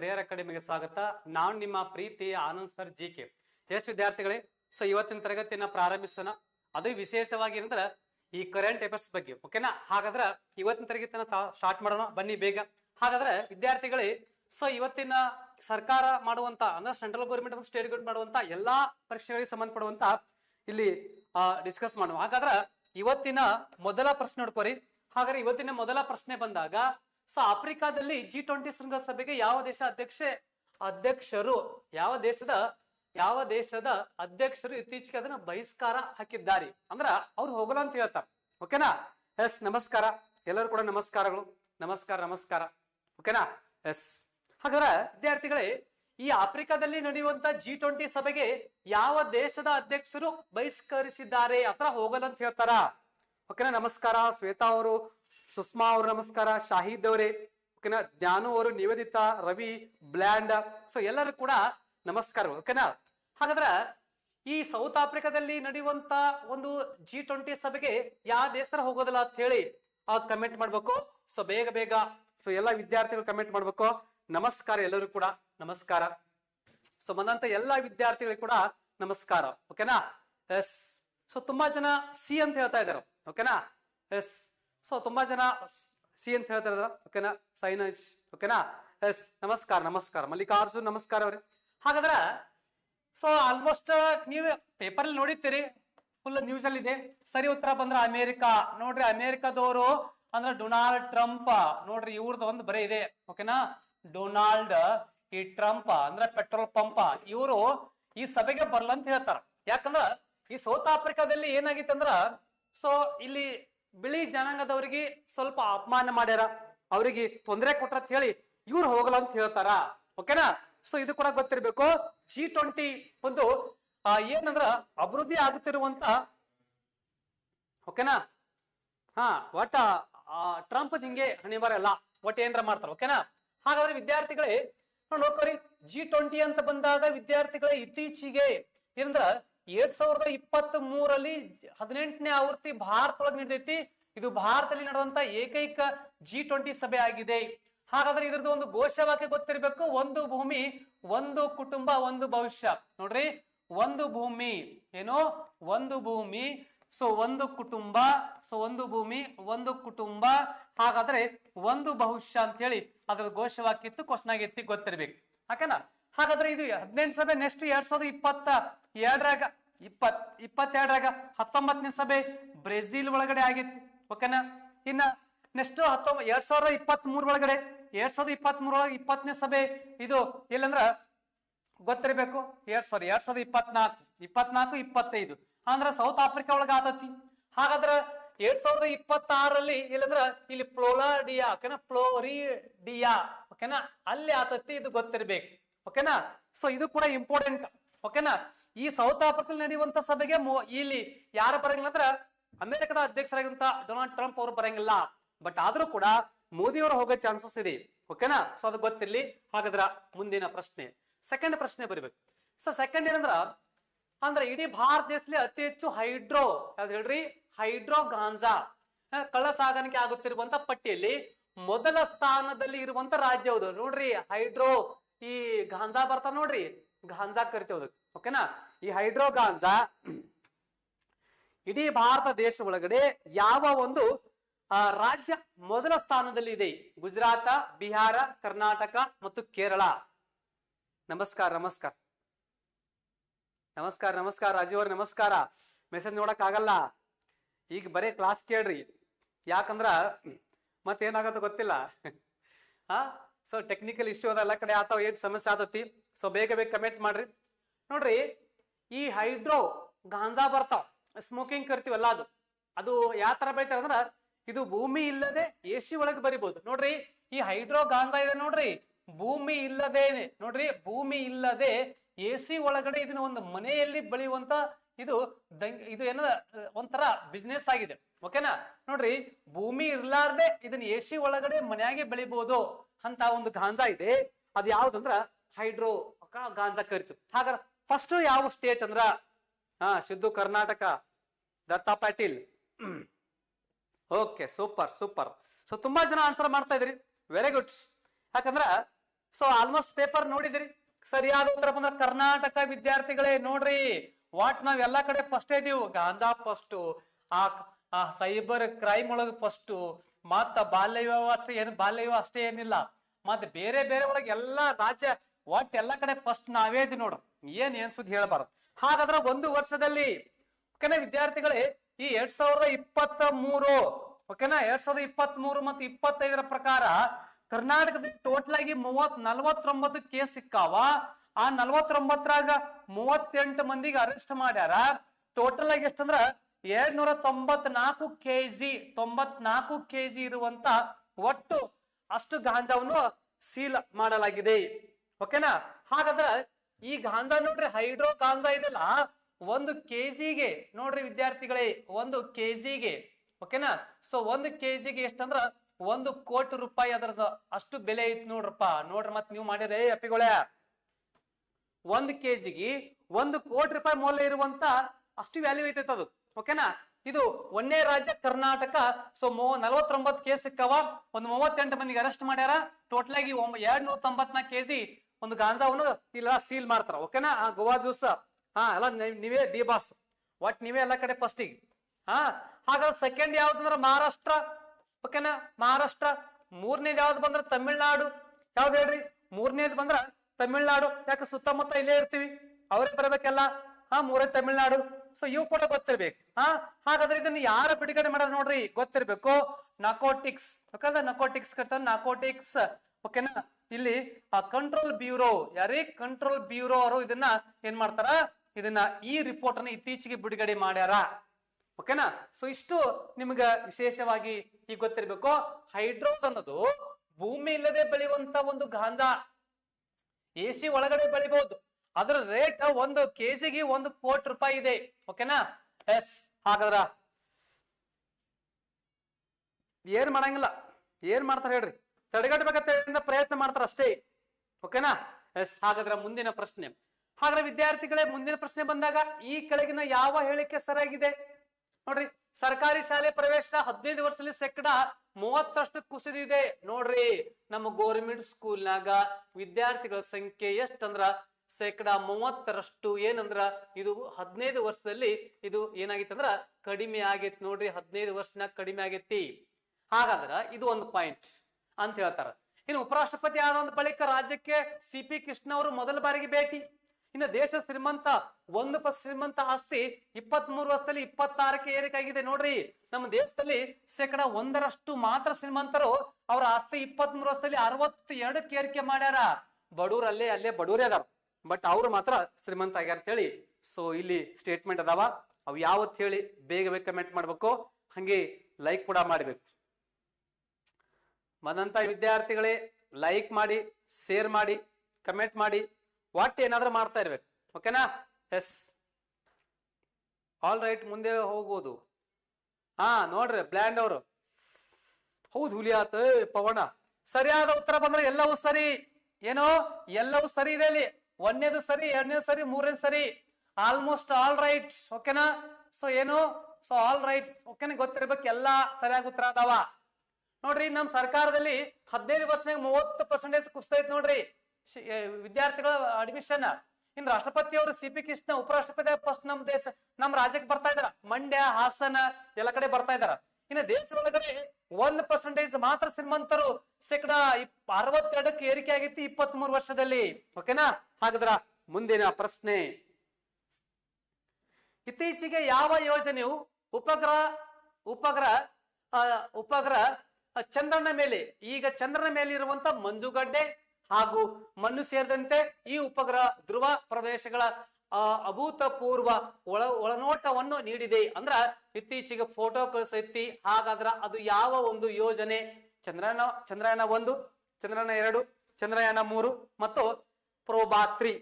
Prayer ಅಕಾಡೆಮಿಗೆ ಸ್ವಾಗತ. ನಾನು ನಿಮ್ಮ ಪ್ರೀತಿ Anand sir G K. S ವಿದ್ಯಾರ್ಥಿಗಳೇ, ಸೊ ಇವತ್ತಿನ ತರಗತಿಯನ್ನ ಪ್ರಾರಂಭಿಸೋಣ. ಅದು ವಿಶೇಷವಾಗಿ ಏನಂದ್ರೆ ಈ ಕರೆಂಟ್ ಅಫೇರ್ಸ್ ಬಗ್ಗೆ ಓಕೆನಾ ಹಾಗಾದ್ರೆ ಇವತ್ತಿನ ತರಗತಿಯನ್ನ ಸ್ಟಾರ್ಟ್ ಮಾಡೋಣ. ಬನ್ನಿ ಬೇಗ. ಹಾಗಾದ್ರೆ ವಿದ್ಯಾರ್ಥಿಗಳೇ, ಸೊ ಇವತ್ತಿನ ಸರ್ಕಾರ ಮಾಡುವಂತ, ಅಂದ್ರೆ ಸೆಂಟ್ರಲ್ ಗೌರ್ಮೆಂಟ್ ಮತ್ತು ಸ್ಟೇಟ್ ಗೌರ್ಮೆಂಟ್ ಮಾಡುವಂತ ಎಲ್ಲಾ ಪರೀಕ್ಷೆಗಳಿಗೆ ಸಂಬಂಧಪಡುವಂತ ಇಲ್ಲಿ ಡಿಸ್ಕಸ್ ಮಾಡುವ ಹಾಗಾದ್ರೆ ಇವತ್ತಿನ ಮೊದಲ ಪ್ರಶ್ನೆ ನೋಡ್ಕೋರಿ. ಹಾಗಾದ್ರೆ ಇವತ್ತಿನ ಮೊದಲ ಪ್ರಶ್ನೆ ಬಂದಾಗ ಸೊ ಆಫ್ರಿಕಾದಲ್ಲಿ ಜಿ ಟ್ವೆಂಟಿ ಶೃಂಗಸಭೆಗೆ ಯಾವ ದೇಶ ಅಧ್ಯಕ್ಷೆ, ಅಧ್ಯಕ್ಷರು, ಯಾವ ದೇಶದ ಯಾವ ದೇಶದ ಅಧ್ಯಕ್ಷರು ಇತ್ತೀಚೆಗೆ ಅದನ್ನ ಬಹಿಷ್ಕಾರ ಹಾಕಿದ್ದಾರೆ. ಅಂದ್ರ ಅವ್ರು ಹೋಗಲ್ಲ ಅಂತ ಹೇಳ್ತಾರೆ. ಓಕೆನಾ? ಎಸ್, ನಮಸ್ಕಾರ. ಎಲ್ಲರೂ ಕೂಡ ನಮಸ್ಕಾರಗಳು. ನಮಸ್ಕಾರ ನಮಸ್ಕಾರ. ಓಕೆನಾ? ಎಸ್. ಹಾಗಾದ್ರೆ ವಿದ್ಯಾರ್ಥಿಗಳೇ, ಈ ಆಫ್ರಿಕಾದಲ್ಲಿ ನಡೆಯುವಂತ ಜಿ ಟ್ವೆಂಟಿ ಸಭೆಗೆ ಯಾವ ದೇಶದ ಅಧ್ಯಕ್ಷರು ಬಹಿಷ್ಕರಿಸಿದ್ದಾರೆ? ಅಥವಾ ಹೋಗಲ್ಲ ಅಂತ ಹೇಳ್ತಾರ? ಓಕೆನಾ? ನಮಸ್ಕಾರ. ಶ್ವೇತಾ ಅವರು ಸುಷ್ಮಾ ಅವರು ನಮಸ್ಕಾರ, ಶಾಹಿದ್ ಅವರೇ, ಓಕೆನಾ? ಜ್ಞಾನು ಅವರು, ನಿವೇದಿತಾ, ರವಿ, ಬ್ಲ್ಯಾಂಡ್. ಸೊ ಎಲ್ಲರೂ ಕೂಡ ನಮಸ್ಕಾರ ಓಕೆನಾ? ಹಾಗಾದ್ರೆ ಈ ಸೌತ್ ಆಫ್ರಿಕಾದಲ್ಲಿ ನಡೆಯುವಂತ ಒಂದು ಜಿ ಟ್ವೆಂಟಿ ಸಭೆಗೆ ಯಾವ ದೇಶರ ಹೋಗೋದಿಲ್ಲ ಅಂತ ಹೇಳಿ ಕಮೆಂಟ್ ಮಾಡ್ಬೇಕು. ಸೊ ಬೇಗ ಬೇಗ ಸೊ ಎಲ್ಲ ವಿದ್ಯಾರ್ಥಿಗಳು ಕಮೆಂಟ್ ಮಾಡ್ಬೇಕು. ನಮಸ್ಕಾರ, ಎಲ್ಲರೂ ಕೂಡ ನಮಸ್ಕಾರ. ಸೊ ಬಂದಂತ ಎಲ್ಲಾ ವಿದ್ಯಾರ್ಥಿಗಳಿಗೆ ಕೂಡ ನಮಸ್ಕಾರ, ಓಕೆನಾ? ಎಸ್ ಸೊ ತುಂಬಾ ಜನ ಸಿ ಅಂತ ಹೇಳ್ತಾ ಇದ್ದಾರೆ, ಓಕೆನಾ? ಎಸ್ ಸೊ ತುಂಬಾ ಜನ ಸಿ ಅಂತ ಹೇಳ್ತಾ ಅದ್ರ ಓಕೆನಾ ಸೈನಜ್ ಓಕೆನಾ ಎಸ್ ನಮಸ್ಕಾರ ನಮಸ್ಕಾರ. ಮಲ್ಲಿಕಾರ್ಜುನ್, ನಮಸ್ಕಾರ ಅವ್ರಿ. ಹಾಗಾದ್ರೆ ಸೊ ಆಲ್ಮೋಸ್ಟ್ ನೀವು ಪೇಪರ್ ಅಲ್ಲಿ ನೋಡಿರ್ತೀರಿ. ಫುಲ್ ನ್ಯೂಸ್ ಅಲ್ಲಿ ಇದೆ. ಸರಿ ಉತ್ತರ ಬಂದ್ರ ಅಮೇರಿಕಾ. ನೋಡ್ರಿ, ಅಮೇರಿಕಾದವರು ಅಂದ್ರೆ ಡೊನಾಲ್ಡ್ ಟ್ರಂಪ್ ನೋಡ್ರಿ ಇವ್ರದ್ದು ಒಂದು ಬರೀ ಇದೆ. ಓಕೆನಾ ಡೊನಾಲ್ಡ್ ಈ ಟ್ರಂಪ್ ಅಂದ್ರೆ ಪೆಟ್ರೋಲ್ ಪಂಪ್ ಇವರು ಈ ಸಭೆಗೆ ಬರಲ್ಲ ಅಂತ ಹೇಳ್ತಾರ. ಯಾಕಂದ್ರ ಈ ಸೌತ್ ಆಫ್ರಿಕಾದಲ್ಲಿ ಏನಾಗಿತ್ತಂದ್ರ ಸೊ ಇಲ್ಲಿ ಬಿಳಿ ಜನಾಂಗದವ್ರಿಗೆ ಸ್ವಲ್ಪ ಅಪಮಾನ ಮಾಡ್ಯಾರ. ಅವರಿಗೆ ತೊಂದರೆ ಕೊಟ್ರ ಅಂತ ಹೇಳಿ ಇವ್ರು ಹೋಗಲ್ಲ ಅಂತ ಹೇಳ್ತಾರ. ಓಕೆನಾ? ಸೊ ಇದು ಕೂಡ ಗೊತ್ತಿರ್ಬೇಕು. ಜಿ ಟ್ವೆಂಟಿ ಒಂದು ಏನಂದ್ರ ಅಭಿವೃದ್ಧಿ ಆಗುತ್ತಿರುವಂತ ಓಕೆನಾ? ಹಾ, ಒಟ್ಟ ಟ್ರಂಪ್ ಹಿಂಗೆ ಹಣಿಬಾರ ಅಲ್ಲ ಒಟ್ಟ ಏನಾರ ಮಾಡ್ತಾರ, ಓಕೆನಾ? ಹಾಗಾದ್ರೆ ವಿದ್ಯಾರ್ಥಿಗಳೇ ನೋಡ್ಕೊರಿ ಜಿ ಟ್ವೆಂಟಿ ಅಂತ ಬಂದಾಗ ವಿದ್ಯಾರ್ಥಿಗಳೇ ಇತ್ತೀಚೆಗೆ ಏನಂದ್ರ ಎರಡ್ ಸಾವಿರದ ಇಪ್ಪತ್ತ್ ಮೂರಲ್ಲಿ ಹದಿನೆಂಟನೇ ಆವೃತ್ತಿ ಭಾರತದೊಳಗೆ ನಡೆದೈತಿ. ಇದು ಭಾರತದಲ್ಲಿ ನಡೆದಂತ ಏಕೈಕ ಜಿ ಟ್ವೆಂಟಿ ಸಭೆ ಆಗಿದೆ. ಹಾಗಾದ್ರೆ ಇದ್ರದ್ದು ಒಂದು ಘೋಷವಾಕ್ಯ ಗೊತ್ತಿರಬೇಕು. ಒಂದು ಭೂಮಿ, ಒಂದು ಕುಟುಂಬ, ಒಂದು ಭವಿಷ್ಯ. ನೋಡ್ರಿ, ಒಂದು ಭೂಮಿ, ಏನು? ಒಂದು ಭೂಮಿ, ಸೊ ಒಂದು ಕುಟುಂಬ, ಸೊ ಒಂದು ಭೂಮಿ, ಒಂದು ಕುಟುಂಬ. ಹಾಗಾದ್ರೆ ಒಂದು ಭವಿಷ್ಯ ಅಂತ ಹೇಳಿ ಅದ್ರ ಘೋಷವಾಕ್ಯ ಇತ್ತು ಕ್ವಶನ್ ಆಗಿತ್ತು ಗೊತ್ತಿರ್ಬೇಕು. ಹಾಕೇನಾ ಹಾಗಾದ್ರೆ ಇದು ಹದಿನೆಂಟು ಸಭೆ ನೆಕ್ಸ್ಟ್ ಎರಡ್ ಸಾವಿರದ ಇಪ್ಪತ್ತ ಎರಡರಾಗ ಇಪ್ಪತ್, ಇಪ್ಪತ್ತೆರಡರಾಗ ಹತ್ತೊಂಬತ್ತನೇ ಸಭೆ ಬ್ರೆಜಿಲ್ ಒಳಗಡೆ ಆಗಿತ್ತು. ಓಕೆನಾ? ಇನ್ನ ನೆಕ್ಸ್ಟ್ ಹತ್ತೊಂಬ, ಎರಡ್ ಸಾವಿರದ ಇಪ್ಪತ್ತ್ ಮೂರ್ ಒಳಗಡೆ, ಎರಡ್ ಸಾವಿರದ ಇಪ್ಪತ್ತ್ ಮೂರೊಳಗೆ ಇಪ್ಪತ್ತನೇ ಸಭೆ ಇದು ಎಲ್ಲಂದ್ರ? ಗೊತ್ತಿರಬೇಕು. ಎರಡ್ ಸಾರಿ, ಎರಡ್ ಸಾವಿರದ ಇಪ್ಪತ್ನಾಲ್ಕು ಇಪ್ಪತ್ನಾಲ್ಕು, ಇಪ್ಪತ್ತೈದು. ಅಂದ್ರ ಸೌತ್ ಆಫ್ರಿಕಾ ಒಳಗೆ ಆತತಿ. ಹಾಗಾದ್ರ ಎರಡ್ ಸಾವಿರದ ಇಪ್ಪತ್ತಾರಲ್ಲಿ ಇಲ್ಲಂದ್ರ ಇಲ್ಲಿ ಫ್ಲೋರಾಡಿಯಾ, ಓಕೆನಾ? ಪ್ಲೋರಿಡಿಯಾ ಓಕೆನಾ? ಅಲ್ಲಿ ಆತತಿ, ಇದು ಗೊತ್ತಿರ್ಬೇಕು. ಓಕೆನಾ? ಸೊ ಇದು ಕೂಡ ಇಂಪಾರ್ಟೆಂಟ್ ಓಕೆನಾ? ಈ ಸೌತ್ ಆಫ್ರಿಕಾ ನಡೆಯುವಂತ ಸಭೆಗೆ ಇಲ್ಲಿ ಯಾರು ಬರಂಗಿಲ್ಲ ಅಂದ್ರೆ ಅಮೆರಿಕದ ಅಧ್ಯಕ್ಷರಾಗಿರುವಂತ ಡೊನಾಲ್ಡ್ ಟ್ರಂಪ್ ಅವರು ಬರಂಗಿಲ್ಲ. ಬಟ್ ಆದ್ರೂ ಕೂಡ ಮೋದಿ ಅವರು ಹೋಗೋ ಚಾನ್ಸಸ್ ಇದೆ. ಓಕೆನಾ? ಸೊ ಅದು ಗೊತ್ತಿರ್ಲಿ. ಹಾಗಾದ್ರ ಮುಂದಿನ ಪ್ರಶ್ನೆ. ಸೆಕೆಂಡ್ ಪ್ರಶ್ನೆ ಬರಿಬೇಕು. ಸೊ ಸೆಕೆಂಡ್ ಏನಂದ್ರ, ಅಂದ್ರೆ ಇಡೀ ಭಾರತ ದೇಶದಲ್ಲಿ ಅತಿ ಹೆಚ್ಚು ಹೈಡ್ರೋ, ಯಾವ್ದು ಹೇಳ್ರಿ? ಹೈಡ್ರೋ ಗಾಂಜಾ ಕಳ್ಳ ಸಾಗಾಣಿಕೆ ಆಗುತ್ತಿರುವಂತ ಪಟ್ಟಿಯಲ್ಲಿ ಮೊದಲ ಸ್ಥಾನದಲ್ಲಿ ಇರುವಂತ ರಾಜ್ಯ ಹೌದು ನೋಡ್ರಿ, ಹೈಡ್ರೋ, ಈ ಗಾಂಜಾ ಬರ್ತಾ ನೋಡ್ರಿ. ಗಾಂಜಾ ಕರಿತೇವೆ ಓಕೆನಾ ಈ ಹೈಡ್ರೋ ಗಾಂಜಾ ಇಡೀ ಭಾರತ ದೇಶ ಒಳಗಡೆ ಯಾವ ಒಂದು ಆ, ರಾಜ್ಯ ಮೊದಲ ಸ್ಥಾನದಲ್ಲಿ ಇದೆ? ಗುಜರಾತ ಬಿಹಾರ ಕರ್ನಾಟಕ ಮತ್ತು ಕೇರಳ. ನಮಸ್ಕಾರ ನಮಸ್ಕಾರ. ನಮಸ್ಕಾರ ನಮಸ್ಕಾರ ರಾಜೀವ್ ನಮಸ್ಕಾರ. ಮೆಸೇಜ್ ನೋಡಕ್ ಆಗಲ್ಲ. ಈಗ ಬರೀ ಕ್ಲಾಸ್ ಕೇಳ್ರಿ. ಯಾಕಂದ್ರ ಮತ್ತೇನಾಗತ್ತ ಗೊತ್ತಿಲ್ಲ. ಹಾ ಸೊ ಟೆಕ್ನಿಕಲ್ ಇಶ್ಯೂ ಅದ ಎಲ್ಲ ಕಡೆ ಆತಾವ ಏನ್ ಸಮಸ್ಯೆ ಆತತಿ? ಸೊ ಬೇಗ ಬೇಗ ಕಮೆಂಟ್ ಮಾಡ್ರಿ. ನೋಡ್ರಿ, ಈ ಹೈಡ್ರೋ ಗಾಂಜಾ ಬರ್ತಾವ. ಸ್ಮೋಕಿಂಗ್ ಕರಿತೀವಲ್ಲ ಅದು. ಅದು ಯಾವ ತರ ಬೆಳಿತಾರ ಅಂದ್ರ, ಇದು ಭೂಮಿ ಇಲ್ಲದೆ ಎಸಿ ಒಳಗೆ ಬರಿಬಹುದು ನೋಡ್ರಿ, ಈ ಹೈಡ್ರೋ ಗಾಂಜಾ ಇದೆ ನೋಡ್ರಿ. ಭೂಮಿ ಇಲ್ಲದೇನೆ. ನೋಡ್ರಿ, ಭೂಮಿ ಇಲ್ಲದೆ ಎಸಿ ಒಳಗಡೆ ಇದನ್ನ ಒಂದು ಮನೆಯಲ್ಲಿ ಬೆಳೆಯುವಂತ ಇದು ಇದು ಏನದ, ಒಂಥರ ಬಿಸ್ನೆಸ್ ಆಗಿದೆ. ಓಕೆನಾ ನೋಡ್ರಿ, ಭೂಮಿ ಇರ್ಲಾರ್ದೆ ಇದನ್ನ ಎಸಿ ಒಳಗಡೆ ಮನೆಯಾಗೆ ಬೆಳಿಬಹುದು ಅಂತ ಒಂದು ಗಾಂಜಾ ಇದೆ. ಅದು ಯಾವ್ದಂದ್ರ ಹೈಡ್ರೋ ಗಾಂಜಾ ಕರಿತು. ಹಾಗಾದ್ರೆ ಫಸ್ಟ್ ಯಾವ ಸ್ಟೇಟ್ ಅಂದ್ರ, ಹಾ, Siddu Karnataka, Datta Patil. Okay super super so ತುಂಬಾ ಜನ ಆನ್ಸರ್ ಮಾಡ್ತಾ ಇದ್ರಿ. ವೆರಿ ಗುಡ್ ಯಾಕಂದ್ರ ಸೊ ಆಲ್ಮೋಸ್ಟ್ ಪೇಪರ್ ನೋಡಿದಿರಿ. ಸರಿಯಾದ ಉತ್ತರ ಬಂದ್ರೆ ಕರ್ನಾಟಕ ವಿದ್ಯಾರ್ಥಿಗಳೇ ನೋಡ್ರಿ. ವಾಟ್ ನಾವ್ ಎಲ್ಲಾ ಕಡೆ ಫಸ್ಟ್ ಇದೀವಿ. ಗಾಂಜಾ ಫಸ್ಟ್ ಆ ಆ ಸೈಬರ್ ಕ್ರೈಮ್ ಒಳಗ ಫಸ್ಟ್ ಮತ್ತ ಬಾಲ್ಯ ವಿವಾಹ ಅಷ್ಟೇ ಏನು ಬಾಲ್ಯ ವಿವಾಹ ಅಷ್ಟೇ ಏನಿಲ್ಲ. ಮತ್ತೆ ಬೇರೆ ಬೇರೆ ಒಳಗೆ ಎಲ್ಲಾ ರಾಜ್ಯ ಒಟ್ ಎಲ್ಲಾ ಕಡೆ ಫಸ್ಟ್ ನಾವೇ ಇದೀವಿ ನೋಡ್ರಿ ಏನ್ ಏನ್ ಸುದ್ದಿ ಹೇಳಬಾರದು. ಹಾಗಾದ್ರೆ ಒಂದು ವರ್ಷದಲ್ಲಿ ಓಕೆನಾ ವಿದ್ಯಾರ್ಥಿಗಳೇ, ಈ ಎರಡ್ ಸಾವಿರದ ಇಪ್ಪತ್ತ ಮೂರು ಓಕೆನಾ ಎರಡ್ ಸಾವಿರದ ಇಪ್ಪತ್ತ್ ಮೂರು ಮತ್ತು ಇಪ್ಪತ್ತೈದರ ಪ್ರಕಾರ ಕರ್ನಾಟಕದಲ್ಲಿ ಟೋಟಲ್ ಆಗಿ ಮೂವತ್ ನಲವತ್ತೊಂಬತ್ತು ಕೇಸ್ ಸಿಕ್ಕಾವ. ಆ ನಲ್ವತ್ತೊಂಬತ್ತರಾಗ ಮೂವತ್ತೆಂಟು ಮಂದಿಗೆ ಅರೆಸ್ಟ್ ಮಾಡ್ಯಾರ. ಟೋಟಲ್ ಆಗಿ ಎಷ್ಟಂದ್ರ? ಎರಡ್ ನೂರ ತೊಂಬತ್ನಾಲ್ಕು ಕೆಜಿ ತೊಂಬತ್ನಾಲ್ಕು ಕೆಜಿ ಇರುವಂತ ಒಟ್ಟು ಅಷ್ಟು ಗಾಂಜಾವನ್ನು ಸೀಲ್ ಮಾಡಲಾಗಿದೆ. ಓಕೆನಾ? ಹಾಗಾದ್ರ ಈ ಗಾಂಜಾ ನೋಡ್ರಿ, ಹೈಡ್ರೋ ಗಾಂಜಾ ಇದೆಲ್ಲ ಒಂದು ಕೆಜಿಗೆ, ನೋಡ್ರಿ ವಿದ್ಯಾರ್ಥಿಗಳೇ, ಒಂದು ಕೆಜಿಗೆ, ಓಕೆನಾ? ಸೊ ಒಂದು ಕೆಜಿಗೆ ಎಷ್ಟಂದ್ರ? ಒಂದು ಕೋಟಿ ರೂಪಾಯಿ ಅದರದ ಅಷ್ಟು ಬೆಲೆ ಐತ್ ನೋಡ್ರಪ್ಪ. ನೋಡ್ರಿ ಮತ್ ನೀವು ಮಾಡಿದ್ರೆ ಅಪ್ಪಿಗೊಳೆ ಒಂದು ಕೆ ಜಿಗೆ ಒಂದು ಕೋಟಿ ರೂಪಾಯಿ ಮೌಲ್ಯ ಇರುವಂತ ಅಷ್ಟು ವ್ಯಾಲ್ಯೂ ಐತೈತೆ ಅದು. ಓಕೆನಾ ಇದು ಒಂದೇ ರಾಜ್ಯ ಕರ್ನಾಟಕ. ಸೊ ಮೂವ ನಲವತ್ತೊಂಬತ್ತು ಕೇಸ್ ಸಿಕ್ಕವ. ಒಂದು ಮೂವತ್ತೆಂಟು ಮಂದಿಗೆ ಅರೆಸ್ಟ್ ಮಾಡ್ಯಾರ. ಟೋಟಲ್ ಆಗಿ ಎರಡ್ ನೂರ ತೊಂಬತ್ನಾಲ್ಕು ಕೆಜಿ ಒಂದು ಗಾಂಜಾವನ್ನು ಇಲ್ಲ ಸೀಲ್ ಮಾಡ್ತಾರ. ಓಕೆನಾ ಗೋವಾ ಜ್ಯೂಸ್. ಹಾ, ಎಲ್ಲ ನೀವೇ ಡಿ ಬಾಸ್ ಒಟ್ ನೀವೇ ಎಲ್ಲ ಕಡೆ ಫಸ್ಟಿಗೆ ಹಾ? ಹಾಗಾದ್ರೆ ಸೆಕೆಂಡ್ ಯಾವ್ದಂದ್ರೆ ಮಹಾರಾಷ್ಟ್ರ. ಓಕೆನಾ ಮಹಾರಾಷ್ಟ್ರ. ಮೂರನೇದು ಯಾವ್ದು ಬಂದ್ರೆ ತಮಿಳ್ನಾಡು. ಯಾವ್ದು ಹೇಳ್ರಿ? ಮೂರನೇದು ಬಂದ್ರ ತಮಿಳ್ನಾಡು, ಯಾಕೆ ಸುತ್ತಮುತ್ತ ಇಲ್ಲೇ ಇರ್ತೀವಿ? ಅವರೇ ಬರಬೇಕಲ್ಲ? ಹಾ, ಮೂರೇ ತಮಿಳ್ನಾಡು. ಸೊ ಇವು ಕೂಡ ಗೊತ್ತಿರ್ಬೇಕು. ಹಾ, ಹಾಗಾದ್ರೆ ಇದನ್ನ ಯಾರು ಬಿಡುಗಡೆ ಮಾಡೋದು ನೋಡ್ರಿ? ಗೊತ್ತಿರ್ಬೇಕು. ನಕೋಟಿಕ್ಸ್ ಯಾಕಂದ್ರೆ ನಕೋಟಿಕ್ಸ್ ಕರ್ತಾರೆ ನಕೋಟಿಕ್ಸ್ ಓಕೆನಾ ಇಲ್ಲಿ, ಆ ಕಂಟ್ರೋಲ್ ಬ್ಯೂರೋ ಯಾರೇ ಕಂಟ್ರೋಲ್ ಬ್ಯೂರೋ ಅವರು ಇದನ್ನ ಏನ್ ಮಾಡ್ತಾರ? ಇದನ್ನ ಈ ರಿಪೋರ್ಟ್ ಅನ್ನ ಇತ್ತೀಚೆಗೆ ಬಿಡುಗಡೆ ಮಾಡ್ಯಾರ. ಓಕೆನಾ ಸೊ ಇಷ್ಟು ನಿಮ್ಗೆ ವಿಶೇಷವಾಗಿ ಈಗ ಗೊತ್ತಿರ್ಬೇಕು. ಹೈಡ್ರೋ ಅನ್ನೋದು ಭೂಮಿ ಇಲ್ಲದೆ ಬೆಳೆಯುವಂತ ಒಂದು ಗಾಂಜಾ. ಎಸಿ ಒಳಗಡೆ ಬೆಳಿಬಹುದು ಅದ್ರ ರೇಟ್ ಒಂದು ಕೆಜಿಗೆ ಒಂದು ಕೋಟಿ ರೂಪಾಯಿ ಇದೆ. ಓಕೆನಾ? ಎಸ್. ಹಾಗಾದ್ರ ಏನ್ ಮಾಡಂಗಿಲ್ಲ. ಏನ್ ಮಾಡ್ತಾರ ಹೇಳ್ರಿ. ತಡೆಗಟ್ಟಬೇಕಂತ ಪ್ರಯತ್ನ ಮಾಡ್ತಾರ ಅಷ್ಟೇ. ಓಕೆನಾ? ಎಸ್. ಹಾಗಾದ್ರೆ ಮುಂದಿನ ಪ್ರಶ್ನೆ. ಹಾಗಾದ್ರೆ ವಿದ್ಯಾರ್ಥಿಗಳೇ, ಮುಂದಿನ ಪ್ರಶ್ನೆ ಬಂದಾಗ ಈ ಕೆಳಗಿನ ಯಾವ ಹೇಳಿಕೆ ಸರಿಯಾಗಿದೆ? ನೋಡ್ರಿ. ಸರ್ಕಾರಿ ಶಾಲೆ ಪ್ರವೇಶ ಹದಿನೈದು ವರ್ಷದಲ್ಲಿ ಶೇಕಡ ಮೂವತ್ತರಷ್ಟು ಕುಸಿದಿದೆ. ನೋಡ್ರಿ, ನಮ್ಮ ಗೋರ್ಮೆಂಟ್ ಸ್ಕೂಲ್ನಾಗ ವಿದ್ಯಾರ್ಥಿಗಳ ಸಂಖ್ಯೆ ಎಷ್ಟಂದ್ರ? ಶೇಕಡ ಮೂವತ್ತರಷ್ಟು ಏನಂದ್ರ? ಇದು ಹದಿನೈದು ವರ್ಷದಲ್ಲಿ ಇದು ಏನಾಗಿತ್ತಂದ್ರ? ಕಡಿಮೆ ಆಗೈತಿ ನೋಡ್ರಿ, ಹದಿನೈದು ವರ್ಷನಾಗ ಕಡಿಮೆ ಆಗೈತಿ. ಹಾಗಾದ್ರ ಇದು ಒಂದು ಪಾಯಿಂಟ್ ಅಂತ ಹೇಳ್ತಾರ. ಇನ್ನು ಉಪರಾಷ್ಟ್ರಪತಿ ಆದ ಬಳಿಕ ರಾಜ್ಯಕ್ಕೆ ಸಿ ಪಿ ಕೃಷ್ಣ ಅವರು ಮೊದಲ ಬಾರಿಗೆ ಭೇಟಿ. ಇನ್ನು ದೇಶ ಶ್ರೀಮಂತ, ಒಂದು ಶ್ರೀಮಂತ ಆಸ್ತಿ ಇಪ್ಪತ್ತ್ ಮೂರು ವರ್ಷದಲ್ಲಿ ಇಪ್ಪತ್ತಾರಕ್ಕೆ ಏರಿಕೆ ಆಗಿದೆ ನೋಡ್ರಿ, ನಮ್ಮ ದೇಶದಲ್ಲಿ ಶೇಕಡ ಒಂದರಷ್ಟು ಮಾತ್ರ ಶ್ರೀಮಂತರು ಅವರ ಆಸ್ತಿ ಇಪ್ಪತ್ತ್ ಮೂರು ವರ್ಷದಲ್ಲಿ ಅರವತ್ತು ಎರಡಕ್ಕೆ ಏರಿಕೆ ಮಾಡ್ಯಾರ. ಬಡೂರಲ್ಲೇ ಅಲ್ಲೇ ಬಡೂರೇ ಅದಾವ ಬಟ್ ಅವ್ರು ಮಾತ್ರ ಶ್ರೀಮಂತ ಆಗ್ಯಾರ ಅಂತ ಹೇಳಿ. ಸೊ ಇಲ್ಲಿ ಸ್ಟೇಟ್ಮೆಂಟ್ ಅದಾವ. ಅವು ಯಾವತ್ ಹೇಳಿ ಬೇಗ ಬೇಗ ಕಮೆಂಟ್ ಮಾಡ್ಬೇಕು. ಹಂಗೆ ಲೈಕ್ ಕೂಡ ಮಾಡ್ಬೇಕು. ಬಂದಂತ ವಿದ್ಯಾರ್ಥಿಗಳೇ ಲೈಕ್ ಮಾಡಿ ಶೇರ್ ಮಾಡಿ ಕಮೆಂಟ್ ಮಾಡಿ. ವಾಟ್ ಏನಾದ್ರೂ ಮಾಡ್ತಾ ಇರ್ಬೇಕು. ಓಕೆನಾ ಎಸ್ ಆಲ್ ರೈಟ್ ಮುಂದೆ ಹೋಗ್ಬೋದು. ಹಾ, ನೋಡ್ರಿ ಬ್ಲ್ಯಾಂಡ್ ಅವರು. ಹೌದು, ಹುಲಿ ಆತ. ಪವನ ಸರಿಯಾದ ಉತ್ತರ ಬಂದ್ರೆ ಎಲ್ಲವೂ ಸರಿ. ಏನೋ? ಎಲ್ಲವೂ ಸರಿ ಇದೆ ಅಲ್ಲಿ ಒಂದನೇದು ಸರಿ, ಎರಡನೇದು ಸರಿ, ಮೂರನೇದು ಸರಿ. ಆಲ್ಮೋಸ್ಟ್ ಆಲ್ ರೈಟ್ ಓಕೆನಾ ಸೊ ಏನು? ಸೊ ಆಲ್ ರೈಟ್ ಓಕೆನಾ ಗೊತ್ತಿರ್ಬೇಕು. ಎಲ್ಲ ಸರಿಯಾಗಿ ಉತ್ತರ ಅದಾವ. ನೋಡ್ರಿ, ನಮ್ ಸರ್ಕಾರದಲ್ಲಿ ಹದಿನೈದು ವರ್ಷ ಮೂವತ್ತು ಪರ್ಸೆಂಟೇಜ್ ಕುಸ್ತೈತ್ ನೋಡ್ರಿ. ವಿದ್ಯಾರ್ಥಿಗಳ ಅಡ್ಮಿಷನ್ ಇನ್ ರಾಷ್ಟ್ರಪತಿ ಅವರು ಸಿ ಪಿ ಕೃಷ್ಣ ಉಪರಾಷ್ಟ್ರಪತಿ ಫಸ್ಟ್ ನಮ್ ದೇಶ, ನಮ್ ರಾಜ್ಯಕ್ಕೆ ಬರ್ತಾ ಇದಾರ. ಮಂಡ್ಯ, ಹಾಸನ, ಎಲ್ಲ ಕಡೆ ಬರ್ತಾ ಇದಾರ. ಇನ್ನು ದೇಶ ಒಳಗಡೆ ಒಂದ್ ಪರ್ಸೆಂಟೇಜ್ ಮಾತ್ರ ಶ್ರೀಮಂತರು ಶೇಕಡ ಅರವತ್ತೆರಡಕ್ಕೆ ಏರಿಕೆ ಆಗಿತ್ತು ಇಪ್ಪತ್ತ್ ಮೂರು ವರ್ಷದಲ್ಲಿ ಓಕೆನಾ ಹಾಗಾದ್ರ ಮುಂದಿನ ಪ್ರಶ್ನೆ. ಇತ್ತೀಚೆಗೆ ಯಾವ ಯೋಜನೆಯು ಉಪಗ್ರಹ ಉಪಗ್ರಹ ಉಪಗ್ರಹ ಚಂದ್ರನ ಮೇಲೆ, ಈಗ ಚಂದ್ರನ ಮೇಲೆ ಇರುವಂತ ಮಂಜುಗಡ್ಡೆ ಹಾಗೂ ಮಣ್ಣು ಸೇರಿದಂತೆ ಈ ಉಪಗ್ರಹ ಧ್ರುವ ಪ್ರದೇಶಗಳ ಅಭೂತಪೂರ್ವ ಒಳ, ಒಳನೋಟವನ್ನು ನೀಡಿದೆ. ಅಂದ್ರ ಇತ್ತೀಚೆಗೆ ಫೋಟೋ ಕಳಿಸೈತಿ. ಹಾಗಾದ್ರ ಅದು ಯಾವ ಒಂದು ಯೋಜನೆ? ಚಂದ್ರಯಾನ ಚಂದ್ರಯಾನ ಒಂದು, ಚಂದ್ರಯಾನ ಎರಡು, ಚಂದ್ರಯಾನ ಮೂರು ಮತ್ತು ಪ್ರೋಬಾತ್ರಿ.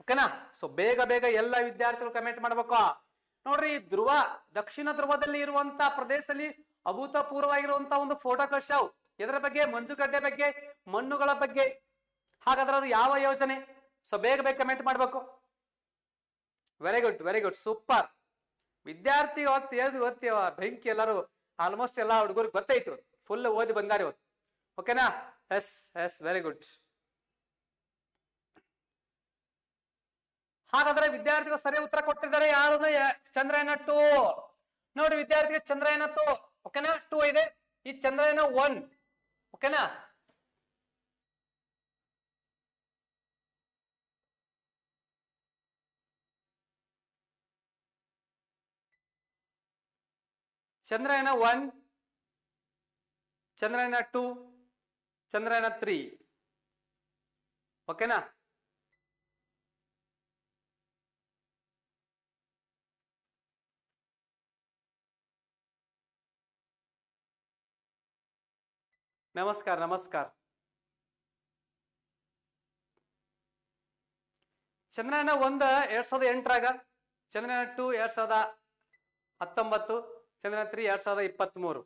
ಓಕೆನಾ? ಸೊ ಬೇಗ ಬೇಗ ಎಲ್ಲ ವಿದ್ಯಾರ್ಥಿಗಳು ಕಮೆಂಟ್ ಮಾಡ್ಬೇಕು. ನೋಡ್ರಿ ಧ್ರುವ, ದಕ್ಷಿಣ ಧ್ರುವದಲ್ಲಿ ಇರುವಂತ ಪ್ರದೇಶದಲ್ಲಿ ಅಭೂತಪೂರ್ವವಾಗಿರುವಂತ ಒಂದು ಫೋಟೋ ಕಳ್ಸಾವ್ ಇದರ ಬಗ್ಗೆ? ಮಂಜುಗಡ್ಡೆ ಬಗ್ಗೆ, ಮಣ್ಣುಗಳ ಬಗ್ಗೆ. ಹಾಗಾದ್ರೆ ಅದು ಯಾವ ಯೋಜನೆ? ಸೊ ಬೇಗ ಬೇಗ ಕಮೆಂಟ್ ಮಾಡಬೇಕು. Very good very good super ವಿದ್ಯಾರ್ಥಿ ಇವತ್ತು ಏಳು ಓದ್ತೀವ ಬೆಂಕಿ ಎಲ್ಲರೂ ಆಲ್ಮೋಸ್ಟ್ ಎಲ್ಲ ಹುಡುಗರಿಗೆ ಗೊತ್ತಾಯ್ತು ಫುಲ್ ಓದಿ ಬಂದಾರೆ ಇವತ್ತು. ಓಕೆನಾ ಎಸ್ ಎಸ್ ವೆರಿ ಗುಡ್ ಹಾಗಾದ್ರೆ ವಿದ್ಯಾರ್ಥಿಗಳು ಸರಿ ಉತ್ತರ ಕೊಟ್ಟಿದ್ದಾರೆ. ಯಾರು ಚಂದ್ರಯಾನ ಟೂ ನೋಡಿ ವಿದ್ಯಾರ್ಥಿಗೆ ಚಂದ್ರಯಾನ ಟೂ ಓಕೆನಾ ಟೂ ಇದೆ. ಈ ಚಂದ್ರಯಾನ ಒನ್ ಓಕೆನಾ Chandrayaan one, Chandrayaan two, Chandrayaan three. ಓಕೆನಾ? ನಮಸ್ಕಾರ ನಮಸ್ಕಾರ. ಚಂದ್ರಯಾನ ಒಂದ ಎರಡ್ ಸಾವಿರದ ಎಂಟರಾಗ, ಚಂದ್ರಯಾನ ಟೂ ಎರಡ್ ಸಾವಿರದ ಹತ್ತೊಂಬತ್ತು. ಚಂದ್ರಯಾನ ತ್ರೀ ಎರಡ್ ಸಾವಿರದ ಇಪ್ಪತ್ತ್ ಮೂರು